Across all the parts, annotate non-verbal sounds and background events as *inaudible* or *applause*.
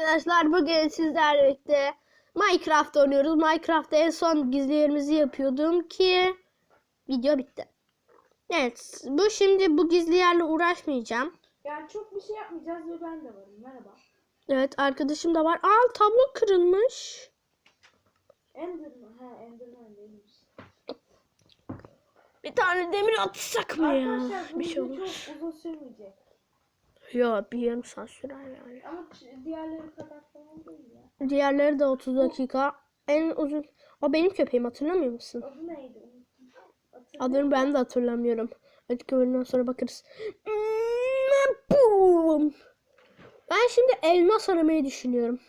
arkadaşlar bugün sizlerle birlikte Minecraft oynuyoruz. Minecraft'ta en son gizli yerimizi yapıyordum ki video bitti. Evet bu şimdi bu gizli yerle uğraşmayacağım. Yani çok bir şey yapmayacağız ve ben de varım. Merhaba. Evet arkadaşım da var. Aa tablo kırılmış. Enderman. He Enderman değilmiş. Bir tane demir atsak mı ya? Arkadaşlar bu Bir şey olur. çok uzun sürmeyecek. Ya bir yarım saat sürer yani. Ama diğerleri kadar falan değil ya. Diğerleri de 30 dakika. En uzun... O benim köpeğim hatırlamıyor musun? Adı neydi? Adını ben de hatırlamıyorum. Açık bölümden sonra bakarız. Boom. Ben şimdi elmas aramayı düşünüyorum.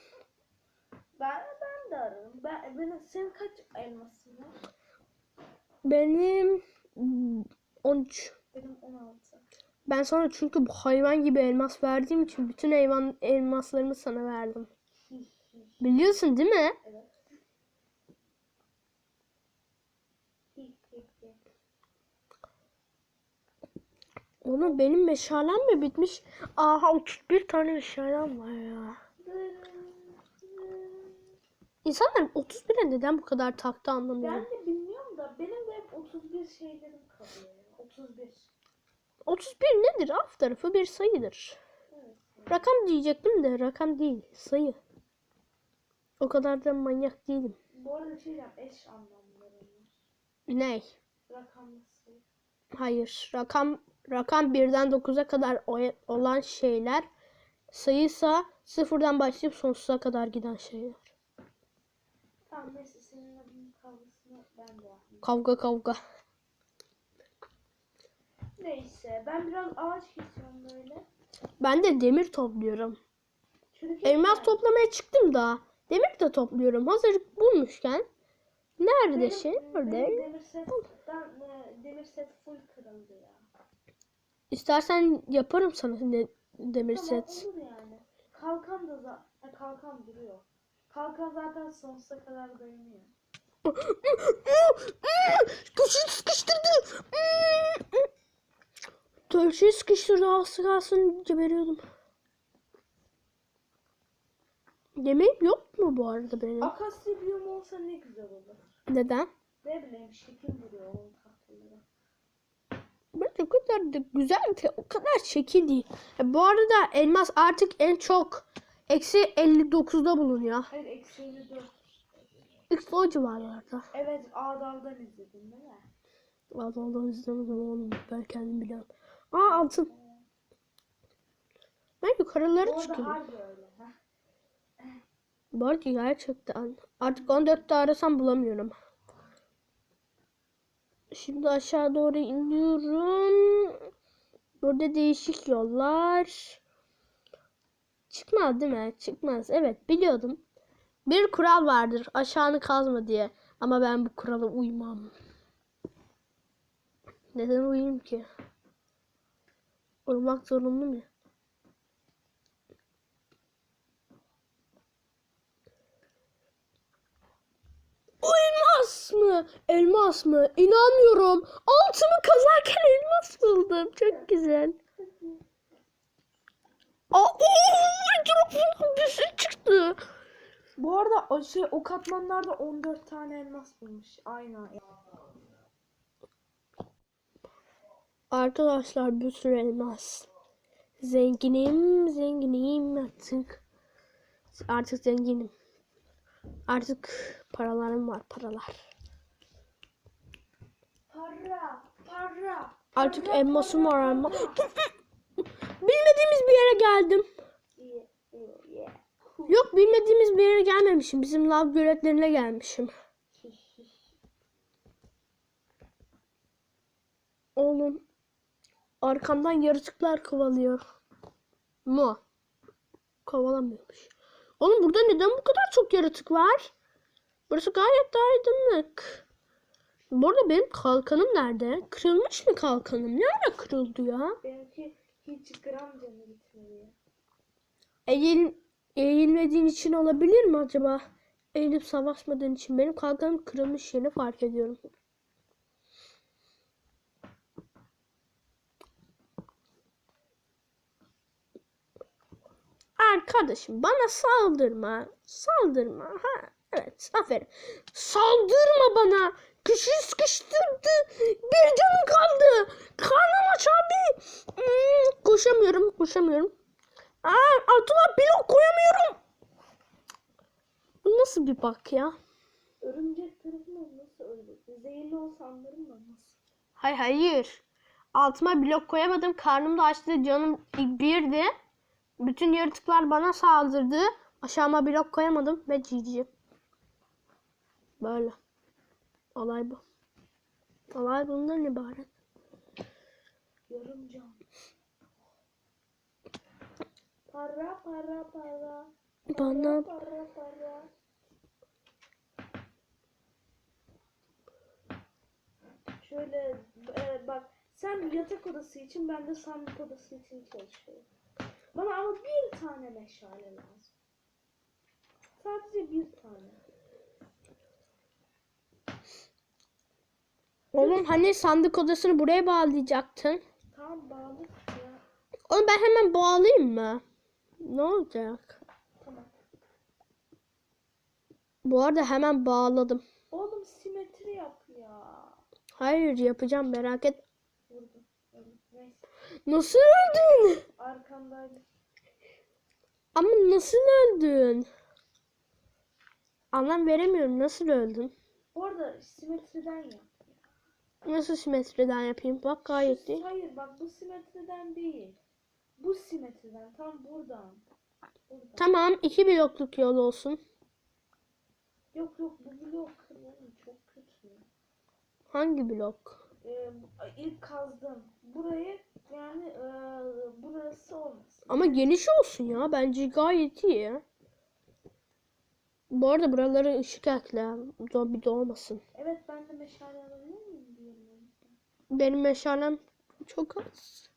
Ben, ben de ararım. Ben, benim, senin kaç elmasın var? Benim hmm, 13. Benim 16. Ben sana çünkü bu hayvan gibi elmas verdiğim için bütün hayvan elmaslarımı sana verdim. Biliyorsun değil mi? Onu benim meşalem mi bitmiş? Aha 31 tane meşalem var ya. İnsanlar 31'e neden bu kadar taktı anlamıyorum. Ben de bilmiyorum da benim de hep 31 şeylerim kalıyor. ya. 31. 31 nedir? Alt tarafı bir sayıdır. Rakam diyecektim de rakam değil. Sayı. O kadar da manyak değilim. Bu arada şey diyeceğim, eş anlamları var. Ney? Rakamlı sayı. Hayır. Rakam rakam 1'den 9'a kadar olan şeyler sayıysa sıfırdan başlayıp sonsuza kadar giden şeyler. Tamam neyse seninle bunun kavgasını ben de. Kavga kavga. Neyse ben biraz ağaç kesiyorum böyle. Ben de demir topluyorum. Çünkü Elmas toplamaya çıktım da. Demir de topluyorum. Hazır bulmuşken. Nerede benim, şey? benim Orada. demir setten e, demir set full kırıldı ya. İstersen yaparım sana ne, demir Tamam set. olur yani. Kalkan da zaten kalkan duruyor. Kalkan zaten sonsuza kadar dayanıyor. Köşeyi sıkıştırdı. Köşeyi sıkıştırdı. Az kalsın geberiyordum. Yemeğim yok mu bu arada benim? Akasya biyom olsa ne güzel olur. Neden? Ne bileyim şekil duruyor onun tahtaları. Bence o kadar da güzel ki o kadar şekil değil. E, bu arada elmas artık en çok eksi 59'da bulunuyor. Hayır eksi 54. İşte o civarlarda. Evet Adal'dan izledin değil mi? Vallahi izlemedim oğlum. Ben kendim biliyorum. Aa altın. Ben yukarılara. Heh. Bu arada gerçekten. Artık 14'te arasam bulamıyorum. Şimdi aşağı doğru iniyorum. Burada değişik yollar. Çıkmaz değil mi? Çıkmaz. Evet biliyordum. Bir kural vardır. Aşağını kazma diye. Ama ben bu kurala uymam. Neden uyuyayım ki? Uyumak zorunlu mu? Elmas mı? Elmas mı? İnanmıyorum. Altımı kazarken elmas buldum. Çok güzel. Aa, etrafımda bir şey çıktı. Bu arada o şey o katmanlarda 14 tane elmas bulmuş. Aynen. Arkadaşlar bir sürü elmas. Zenginim, zenginim artık. Artık zenginim. Artık paralarım var, paralar. Para, para. Artık para, elmasım var para. *laughs* Bilmediğimiz bir yere geldim. Yok bilmediğimiz bir yere gelmemişim. Bizim lav göletlerine gelmişim. Oğlum arkamdan yaratıklar kovalıyor. Mu? Kovalamıyormuş. Oğlum burada neden bu kadar çok yaratık var? Burası gayet de aydınlık. Bu arada benim kalkanım nerede? Kırılmış mı kalkanım? Ne ara kırıldı ya? Benimki hiç gram canı gitmedi. Eğil, eğilmediğin için olabilir mi acaba? Eğilip savaşmadığın için benim kalkanım kırılmış yeni fark ediyorum. Arkadaşım bana saldırma. Saldırma. Ha, evet aferin. Saldırma bana. Kişi sıkıştırdı. Bir canım kaldı. Karnım aç abi. Hmm, koşamıyorum koşamıyorum. Aa, altına blok koyamıyorum. Bu nasıl bir bak ya? Örümcek tarafından nasıl öldü? Zehirli olsa anlarım da nasıl? Hayır hayır. Altıma blok koyamadım. Karnım da açtı. Canım birdi. Bütün yaratıklar bana saldırdı. Aşağıma blok koyamadım ve GG. Böyle. Olay bu. Olay bundan ibaret. Yarım can. Para para para. Bana Para para. Şöyle e, bak sen yatak odası için ben de sandık odası için çalışıyorum. Bana ama bir tane meşale lazım. Sadece bir tane. Oğlum hani sandık odasını buraya bağlayacaktın. Tamam bağlı ya. Oğlum ben hemen bağlayayım mı? Ne olacak? Tamam. Bu arada hemen bağladım. Oğlum simetri yap ya. Hayır yapacağım merak et. Nasıl öldün? Arkandaydı. Ama nasıl öldün? Anlam veremiyorum. Nasıl öldün? Bu arada simetriden yap. Nasıl simetriden yapayım? Bak gayet iyi. Hayır bak bu simetriden değil. Bu simetriden tam buradan. Buradan. Tamam iki blokluk yol olsun. Yok yok bu blok oğlum çok kötü. Hangi blok? Ee, ilk kazdım. Burayı yani e, burası olmasın. Ama geniş olsun ya. Bence gayet iyi. Bu arada buraları ışık ekle. Do- Bir de olmasın. Evet ben de meşale alabilir miyim diyorum. Benim meşalem çok az.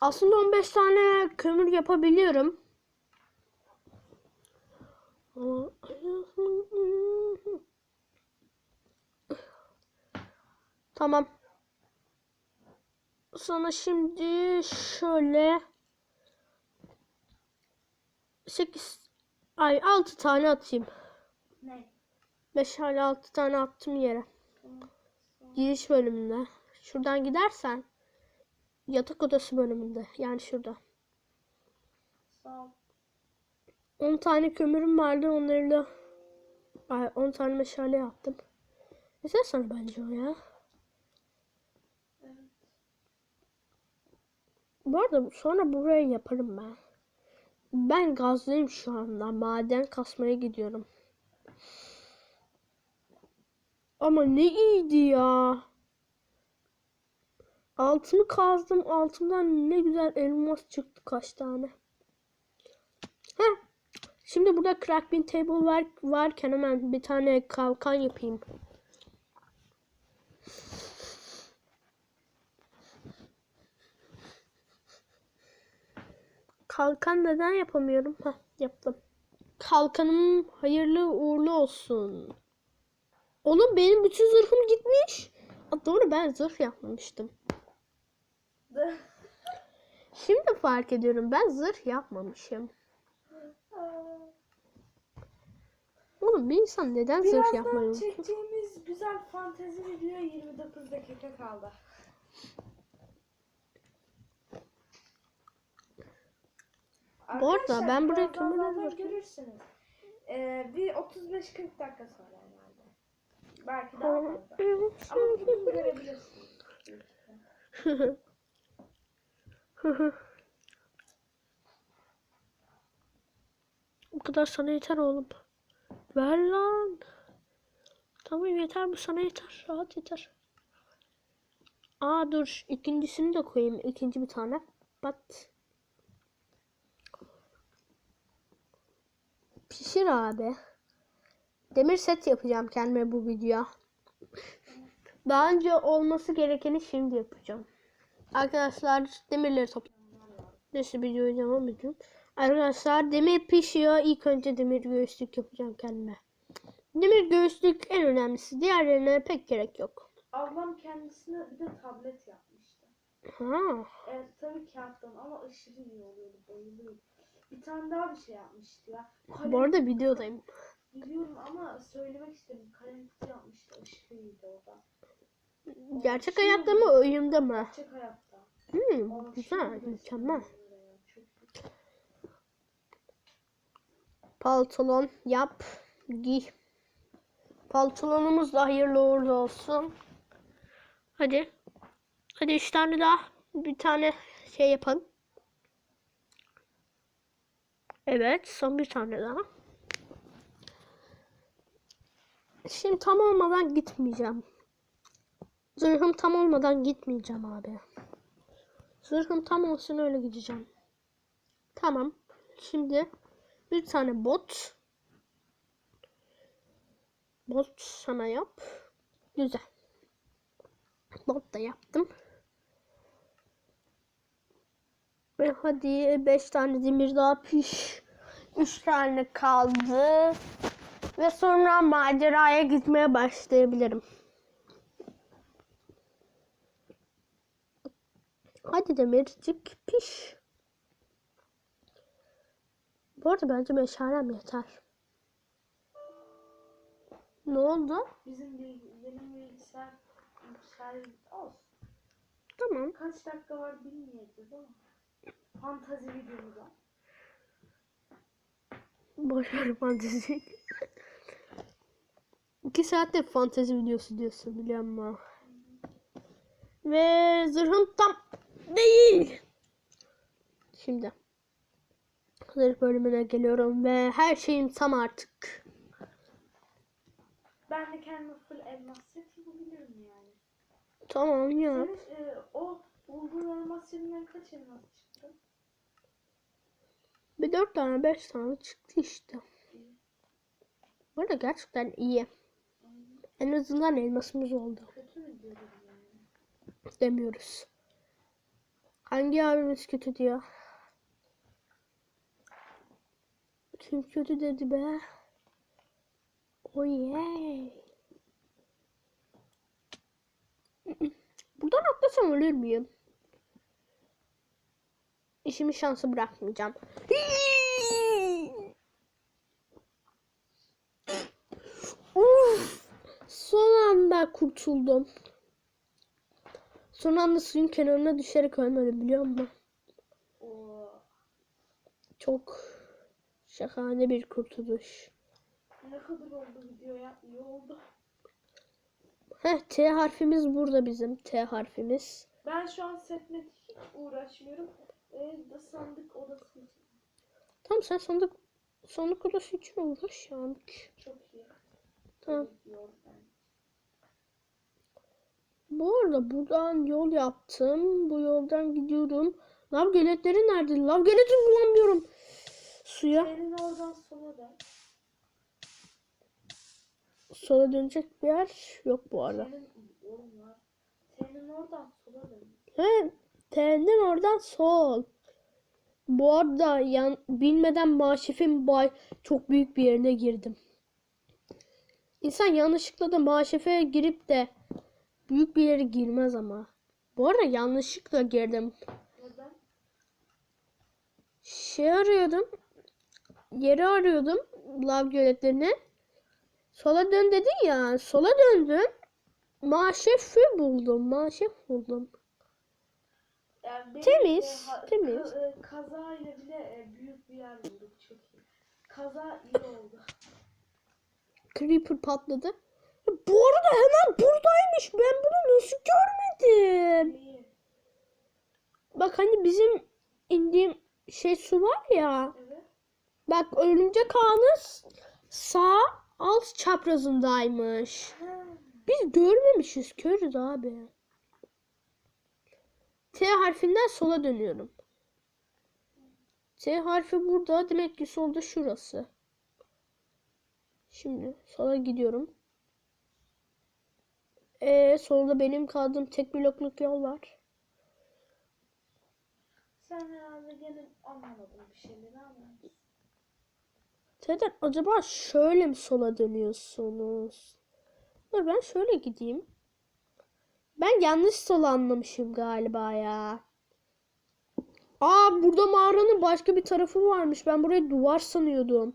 Aslında 15 tane kömür yapabiliyorum. Ama- Tamam. Sana şimdi şöyle 8 ay 6 tane atayım. Ne? Meşale 6 tane attım yere. Tamam. Giriş bölümünde. Şuradan gidersen yatak odası bölümünde. Yani şurada. Sağ ol. 10 tane kömürüm vardı. Onları da ay 10 tane meşale yaptım. Güzel sana bence o ya. Evet. Bu arada sonra buraya yaparım ben. Ben gazlıyım şu anda. Maden kasmaya gidiyorum. Ama ne iyiydi ya. Altımı kazdım. Altımdan ne güzel elmas çıktı kaç tane. Heh. Şimdi burada crafting table var, varken hemen bir tane kalkan yapayım. Kalkan neden yapamıyorum? Heh, yaptım. Kalkanım hayırlı uğurlu olsun. Oğlum benim bütün zırhım gitmiş. Aa, doğru ben zırh yapmamıştım. Şimdi fark ediyorum ben zırh yapmamışım. Oğlum bir insan neden zırh yapmayı Birazdan çekeceğimiz güzel fantezi video 29 dakika kaldı. Bu arada ben buraya zaten bırakayım. Ee, bir 35-40 dakika sonra herhalde. Belki daha fazla. Ama bugün görebilirsiniz. *laughs* Bu kadar sana yeter oğlum. Ver lan. Tamam yeter bu sana yeter. Rahat yeter. Aa dur ikincisini de koyayım. İkinci bir tane. Bat. Pişir abi. Demir set yapacağım kendime bu videoya. Daha önce olması gerekeni şimdi yapacağım. Arkadaşlar demirleri toplayacağım. Neyse videoya devam ediyorum. Arkadaşlar demir pişiyor. İlk önce demir göğüslük yapacağım kendime. Demir göğüslük en önemlisi. Diğerlerine pek gerek yok. Ablam kendisine bir de tablet yapmıştı. Ha. Evet tabii kağıttan ama aşırı iyi oluyordu. Bayılıyorum. Bir tane daha bir şey yapmıştı ya. Kalem, Bu arada videodayım. Biliyorum ama söylemek istedim. Kalem kutu yapmıştı. İyiydi o da. Gerçek hayatta mı oyunda mı? Gerçek hayatta. Hmm, Aşırı güzel, mükemmel. Pantolon yap, giy. Pantolonumuz da hayırlı uğurlu olsun. Hadi. Hadi üç tane daha. Bir tane şey yapalım. Evet, son bir tane daha. Şimdi tam olmadan gitmeyeceğim. Zırhım tam olmadan gitmeyeceğim abi. Zırhım tam olsun öyle gideceğim. Tamam. Şimdi bir tane bot. Bot sana yap. Güzel. Bot da yaptım. Ve hadi 5 tane demir daha piş. 3 tane kaldı. Ve sonra maceraya gitmeye başlayabilirim. Hadi demircik piş. Bu arada bence meşalem yeter. Ne oldu? Bizim bilgi, benim bilgisayar bilgisayar olsun. Tamam. Kaç dakika var bilmiyoruz ama. Fantazi videomuza. Boş ver fantezi. İki saatte fantezi videosu diyorsun biliyor musun? Ve zırhım tam değil. Şimdi zırh bölümüne geliyorum ve her şeyim tam artık. Ben de kendime full elmas yapabilirim yani. Tamam ya. Senin e, o bulduğun elmas setinden kaç elmas çıktı? Bir dört tane beş tane çıktı işte. Bu arada gerçekten iyi. En azından elmasımız oldu. Demiyoruz. Hangi abimiz kötü diyor? Kim kötü dedi be? Yeah. Buradan atlasam ölür müyüm? İşimi şansı bırakmayacağım. Uf! Son anda kurtuldum. Son anda suyun kenarına düşerek ölmedim biliyor musun? Çok şahane bir kurtuluş. Ne kadar oldu video ya? İyi oldu. Heh T harfimiz burada bizim T harfimiz. Ben şu an setle hiç uğraşmıyorum. E, da sandık odası için. Tamam sen sandık sandık odası için uğraş yani. Çok iyi. Tamam. Bu arada buradan yol yaptım. Bu yoldan gidiyorum. Lav göletleri nerede? Lav göleti bulamıyorum. Suya Senin oradan sola dön. sola dönecek bir yer yok bu arada. Senin oğlum. Senin oradan sola dön. He, T'nin oradan sol. Bu arada yan, bilmeden maşefin bay çok büyük bir yerine girdim. İnsan yanlışlıkla da maşefe girip de büyük bir yere girmez ama. Bu arada yanlışlıkla girdim. Neden? Şey arıyordum. Yeri arıyordum. Lav göletlerini. Sola dön dedin ya. Sola döndüm. Maşefi buldum. Maşef buldum. Yani benim, Temiz, ha- temiz. ka- *laughs* e, kaza ile bile e, büyük bir yer bulduk. Çok iyi. Kaza iyi oldu. Creeper patladı. Bu arada hemen buradaymış. Ben bunu nasıl görmedim? İyi. Bak hani bizim indiğim şey su var ya. Evet. Bak örümcek ağının sağ alt çaprazındaymış. Ha, Biz görmemişiz. Körüz abi. T harfinden sola dönüyorum. T harfi burada. Demek ki solda şurası. Şimdi sola gidiyorum. Ee, solda benim kaldığım tek blokluk yol var. Sen herhalde gene anlamadın bir şeyleri ama. Neden acaba şöyle mi sola dönüyorsunuz? Dur ben şöyle gideyim. Ben yanlış soru anlamışım galiba ya. Aa burada mağaranın başka bir tarafı varmış. Ben burayı duvar sanıyordum.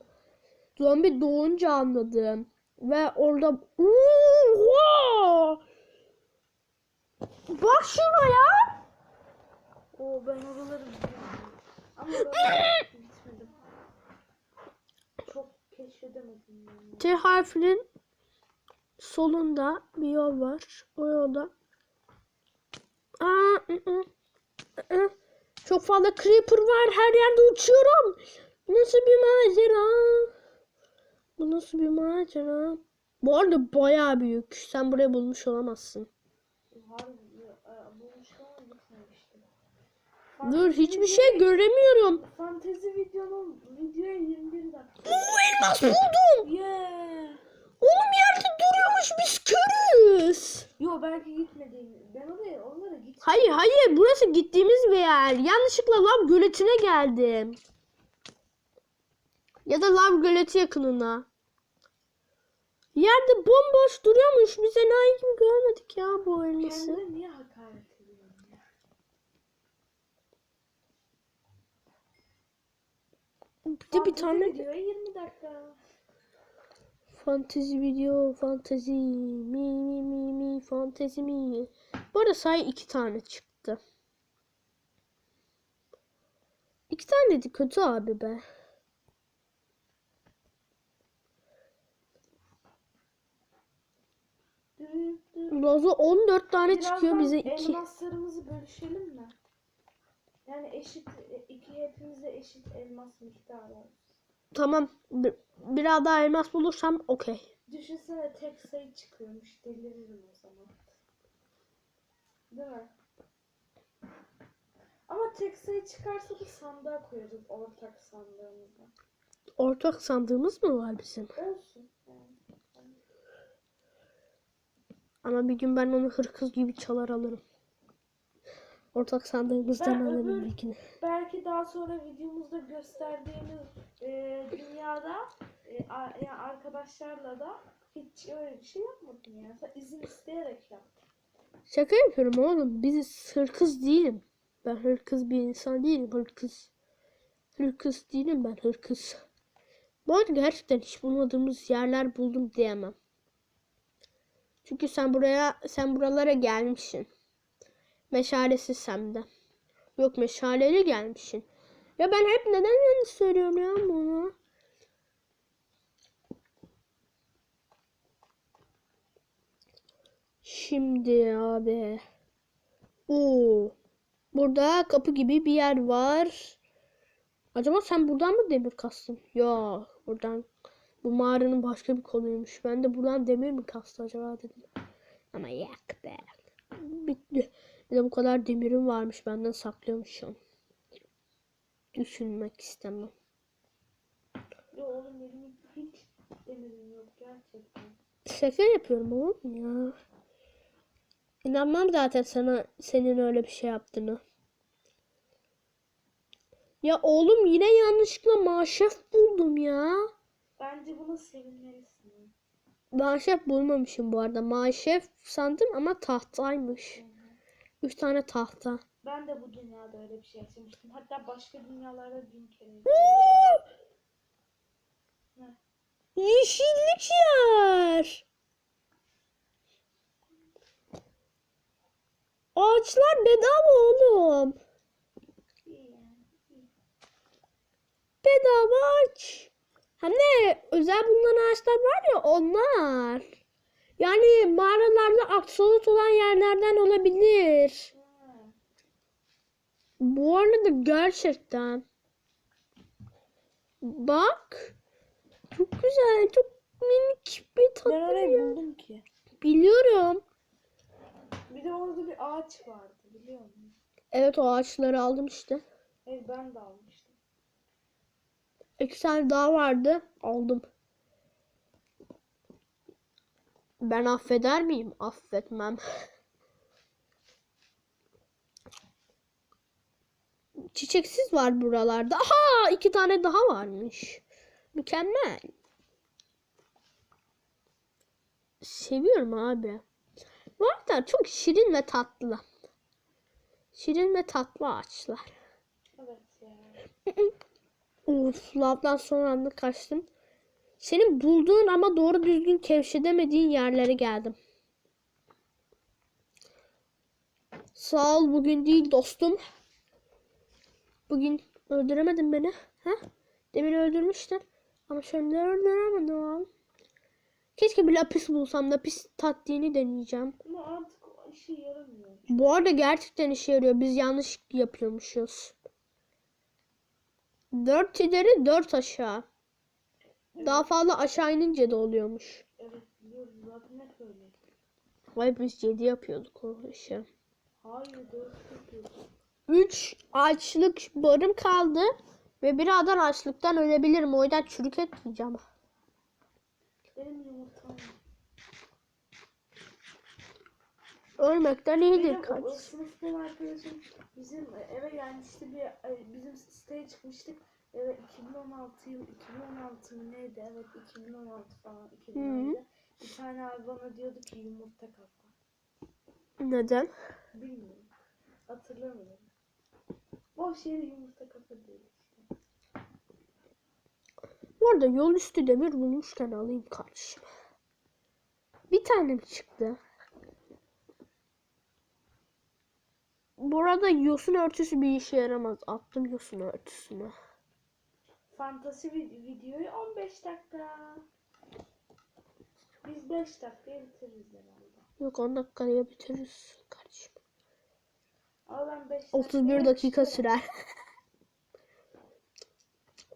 Zombi doğunca anladım. Ve orada Oha! Bak şuraya. Oo ben oraları. Ama gitmedim. Çok keşfedemedim yani. T harfinin solunda bir yol var. O yolda. Çok fazla creeper var. Her yerde uçuyorum. Bu nasıl bir macera? Bu nasıl bir macera? Bu arada bayağı büyük. Sen burayı bulmuş olamazsın. Dur hiçbir şey göremiyorum. Fantezi videonun videoya 21 dakika. Oo, elmas buldum. Yeah. Oğlum yerde duruyormuş biz körüz. Yo belki gitmediğim. Ben oraya onlara git. Hayır hayır burası gittiğimiz bir yer. Yanlışlıkla lav göletine geldim. Ya da lav göleti yakınına. Yerde bomboş duruyormuş. Biz enayi gibi görmedik ya bu elması. Kendine niye hakaret ediyorsun ya? Bir de bir tane videoya 20 dakika. Fantezi video fantezi mi mi mi mi fantezi mi. Bu arada say iki tane çıktı. İki tane de kötü abi be. Lozo 14 tane çıkıyor Birazdan bize 2. elmaslarımızı bölüşelim mi? Yani eşit iki hepimize eşit elmas miktarı olsun. Tamam. Bir, biraz daha elmas bulursam okey. Düşünsene tek sayı çıkıyormuş. Deliririm o zaman. Değil mi? Ama tek sayı çıkarsa da sandığa koyarız ortak sandığımıza. Ortak sandığımız mı var bizim? Olsun. Yani. Ama bir gün ben onu hırkız gibi çalar alırım. Ortak sandığımızdan Ben alırım öbür- bir gün. Belki daha sonra videomuzda gösterdiğimiz e, dünyada e, a- yani arkadaşlarla da hiç öyle bir şey yapmadım yani. Sen izin isteyerek yaptım. Şaka yapıyorum oğlum. Biz hırkız değilim. Ben hırkız bir insan değilim. Hırkız. Hırkız değilim ben hırkız. Bu arada gerçekten hiç bulmadığımız yerler buldum diyemem. Çünkü sen buraya sen buralara gelmişsin. Meşalesiz hem de. Yok meşaleli gelmişsin. Ya ben hep neden yanlış söylüyorum ya bunu? Şimdi abi. Oo. Burada kapı gibi bir yer var. Acaba sen buradan mı demir kastın? Ya buradan bu mağaranın başka bir konuymuş. Ben de buradan demir mi kastı acaba dedim. Ama yak be. Bitti. Bir de bu kadar demirim varmış benden saklıyormuşum. Düşünmek istemem. Ya oğlum benim hiç demirim yok gerçekten. Şaka yapıyorum oğlum ya. İnanmam zaten sana senin öyle bir şey yaptığını. Ya oğlum yine yanlışlıkla maşef buldum ya. Bence buna sevinmelisin. Maşef bulmamışım bu arada. Maşef sandım ama tahtaymış. Üç tane tahta. Ben de bu dünyada öyle bir şey yaşamıştım. Hatta başka dünyalarda bin kere. Yeşillik yer. Ağaçlar bedava oğlum. Bedava ağaç. Hem de özel bulunan ağaçlar var ya onlar. Yani mağaralarda aksolot olan yerlerden olabilir. Bu arada gerçekten. Bak. Çok güzel. Çok minik bir tatlı. Ben orayı ya. buldum ki. Biliyorum. Bir de orada bir ağaç vardı biliyor musun? Evet o ağaçları aldım işte. Evet ben de almıştım. İki tane daha vardı. Aldım. Ben affeder miyim? Affetmem. Çiçeksiz var buralarda. Aha iki tane daha varmış. Mükemmel. Seviyorum abi. Bu arada çok şirin ve tatlı. Şirin ve tatlı ağaçlar. Evet ya. *laughs* Uf, lavdan son anda kaçtım. Senin bulduğun ama doğru düzgün keşfedemediğin yerlere geldim. Sağ ol bugün değil dostum. Bugün öldüremedin beni. Ha? Demin öldürmüştün. Ama şimdi öldüremedim. Keşke bir lapis bulsam. Lapis taktiğini deneyeceğim. Ama artık o işe yaramıyor. Bu arada gerçekten işe yarıyor. Biz yanlış yapıyormuşuz. 4 ileri 4 aşağı. Daha fazla aşağı inince de oluyormuş. Evet biliyoruz zaten hep öyle. Vay biz 7 yapıyorduk o işi. Hayır doğru yapıyoruz. 3 açlık barım kaldı. Ve birazdan açlıktan ölebilirim. O yüzden çürük et yiyeceğim. Benim yumurtam. Ölmekten iyidir Benim o kardeşim. sınıftan arkadaşım bizim eve gelmişti bir bizim siteye çıkmıştık. Evet 2016 yıl 2016 mı neydi? Evet 2016 falan 2017. Bir tane abi bana diyordu ki yumurta kafa. Neden? Bilmiyorum. Hatırlamıyorum. Boş yere yumurta kafa diyor işte. Bu arada yol üstü demir bulmuşken alayım kardeşim. Bir tane mi çıktı? Burada yosun örtüsü bir işe yaramaz. Attım yosun örtüsünü. Fantasi vid- videoyu 15 dakika. Biz 5 dakikaya bitiririz herhalde. Yok 10 dakikaya bitiririz kardeşim. Ama ben 5 31 dakika sürer. *laughs*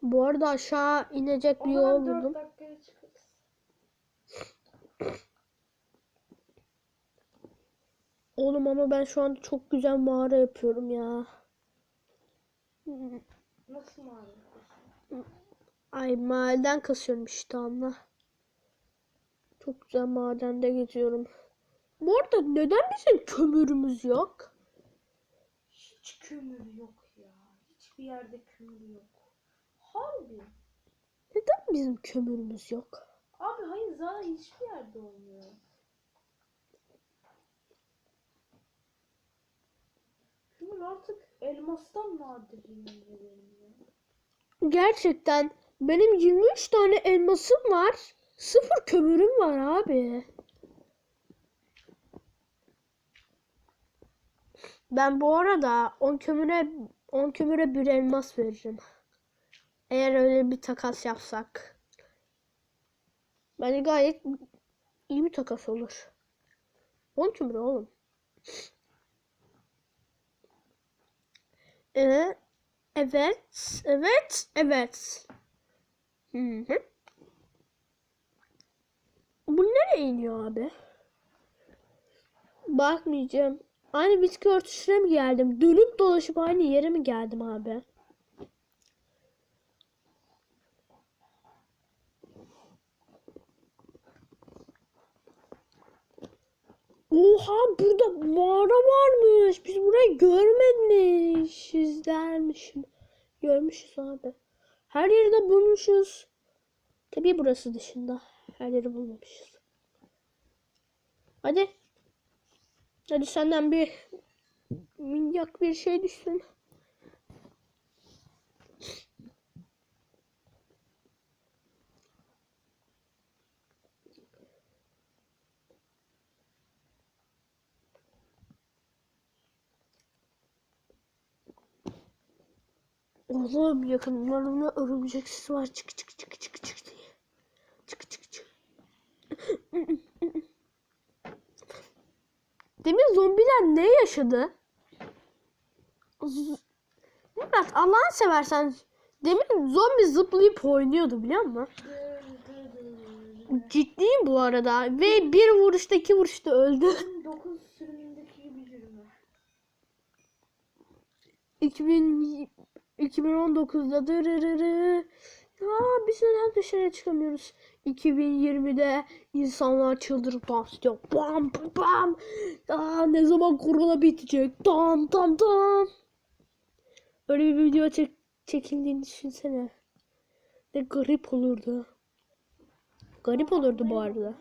Bu arada aşağı inecek bir yol 4 buldum. dakikaya çıkarız. Oğlum ama ben şu anda çok güzel mağara yapıyorum ya. Nasıl mağara? Ay maden kasıyorum işte anla. Çok güzel madende geziyorum. Bu arada neden bizim kömürümüz yok? Hiç kömür yok ya. Hiçbir yerde kömür yok. Harbi. Neden bizim kömürümüz yok? Abi hayır zaten hiçbir yerde olmuyor. Kömür artık elmastan nadir ya. Gerçekten benim 23 tane elmasım var. Sıfır kömürüm var abi. Ben bu arada 10 kömüre 10 kömüre bir elmas veririm. Eğer öyle bir takas yapsak. Bence gayet iyi bir takas olur. 10 kömür oğlum. Ee, evet, evet, evet. Hı hı. Bu nereye iniyor abi? Bakmayacağım. Aynı bitki örtüsüne mi geldim? Dönüp dolaşıp aynı yere mi geldim abi? Oha burada mağara varmış. Biz burayı görmemişiz dermişim. Görmüşüz abi. Her yeri de bulmuşuz. Tabii burası dışında. Her yeri bulmamışız. Hadi. Hadi senden bir minyak bir şey düşsün. Oğlum yakınlarında örümcek sesi var. Çık çık çık çık çık diye. Çık çık çık. Demin zombiler ne yaşadı? Z- Murat Allah'ını seversen demin zombi zıplayıp oynuyordu biliyor musun? Ciddiyim bu arada. Ve bir vuruşta iki vuruşta öldü. 9 sürümündeki gibi yürüme. 2000 2019'da dırırırı. Ya biz neden dışarıya çıkamıyoruz? 2020'de insanlar çıldırıp dans ediyor. Bam bam. Aa, ne zaman korona bitecek? Tam tam tam. Öyle bir video çek çekildiğini düşünsene. Ne garip olurdu. Garip olurdu bu arada.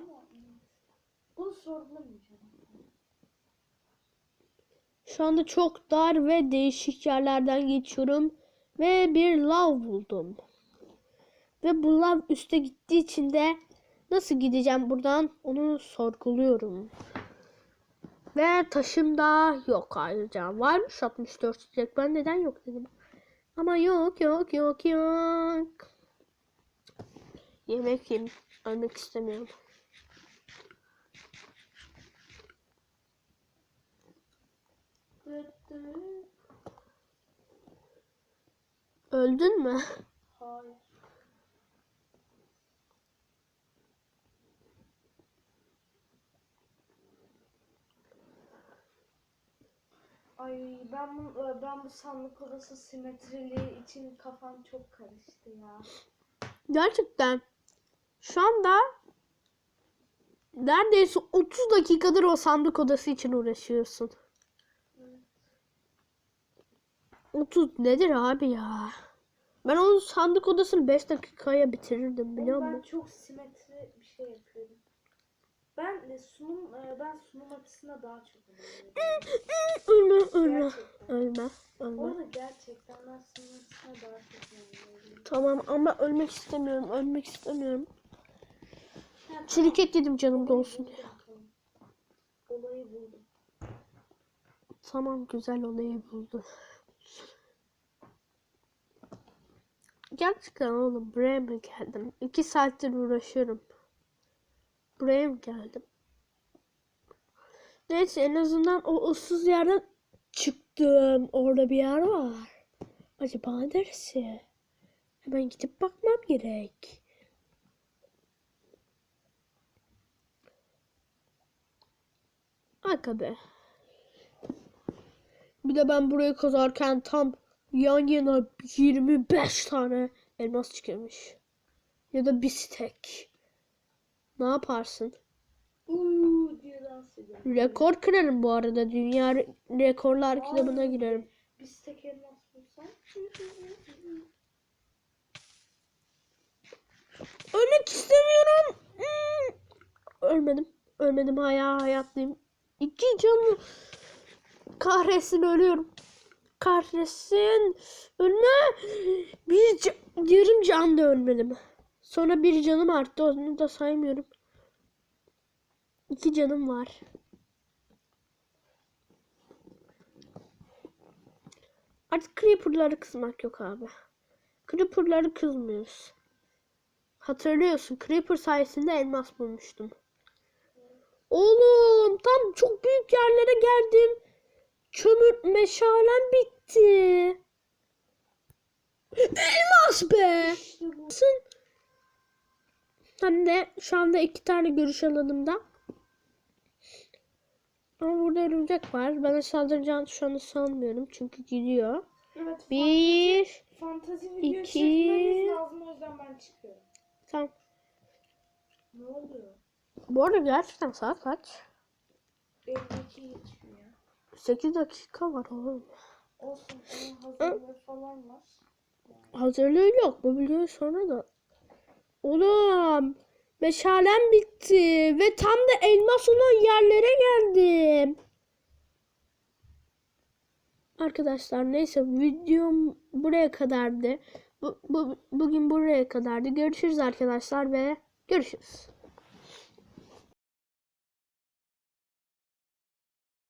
Şu anda çok dar ve değişik yerlerden geçiyorum. Ve bir lav buldum. Ve bu lav üste gittiği için de nasıl gideceğim buradan onu sorguluyorum. Ve taşım da yok ayrıca. Varmış 64 çiçek. Ben neden yok dedim. Ama yok yok yok yok. Yemek yiyeyim. Ölmek istemiyorum. Öldün mü? Hayır. Ay ben bu ben bu sandık odası simetriliği için kafam çok karıştı ya. Gerçekten. Şu anda neredeyse 30 dakikadır o sandık odası için uğraşıyorsun. 30 nedir abi ya? Ben o sandık odasını 5 dakikaya bitirirdim biliyor Oğlum ben musun? çok simetri bir şey yapıyorum. Ben de sunum e, ben sunum açısına daha çok. Ölme ölme. Ölme. Ölme. Orada gerçekten ben sunum açısına daha çok. Tamam ama ölmek istemiyorum. Ölmek istemiyorum. Ha, Çürük et yedim canım olayı dolsun. buldum, tamam. Olayı buldum. Tamam güzel olayı buldu. Gerçekten oğlum buraya mı geldim? İki saattir uğraşıyorum. Buraya mı geldim? Neyse en azından o ıssız yerden çıktım. Orada bir yer var. Acaba neresi? Hemen gidip bakmam gerek. Aga be. Bir de ben burayı kazarken tam yan yana 25 tane elmas çıkmış. Ya da bir stek. Ne yaparsın? Uuu diye dans ediyorum. Rekor kırarım bu arada. Dünya re- rekorlar kitabına girerim. Biz tek elmas bulsam. Ölmek istemiyorum. Hmm. Ölmedim. Ölmedim hala hayatlıyım. İki canlı. Kahretsin ölüyorum. Kahretsin. Ölme. Bir ca- yarım can da ölmedim. Sonra bir canım arttı. Onu da saymıyorum. İki canım var. Artık creeper'ları kızmak yok abi. Creeper'ları kızmıyoruz. Hatırlıyorsun Creeper sayesinde elmas bulmuştum. Oğlum tam çok büyük yerlere geldim. Kömür meşalem bitti. Elmas be. Sın. Hem de şu anda iki tane görüş alanımda. Ama burada örümcek var. Bana saldıracağını şu anda sanmıyorum. Çünkü gidiyor. Evet, Bir. Fantezi video iki- lazım o yüzden ben çıkıyorum. Tamam. Ne oluyor? Bu arada gerçekten saat kaç? 52 geçiyor ya. 8 dakika var oğlum. Olsun hazırlığı falan var. Hazırlığı yok. Bu biliyor sonra da. Oğlum. Meşalem bitti. Ve tam da elmas olan yerlere geldim. Arkadaşlar neyse videom buraya kadardı. Bu, bu, bugün buraya kadardı. Görüşürüz arkadaşlar ve görüşürüz.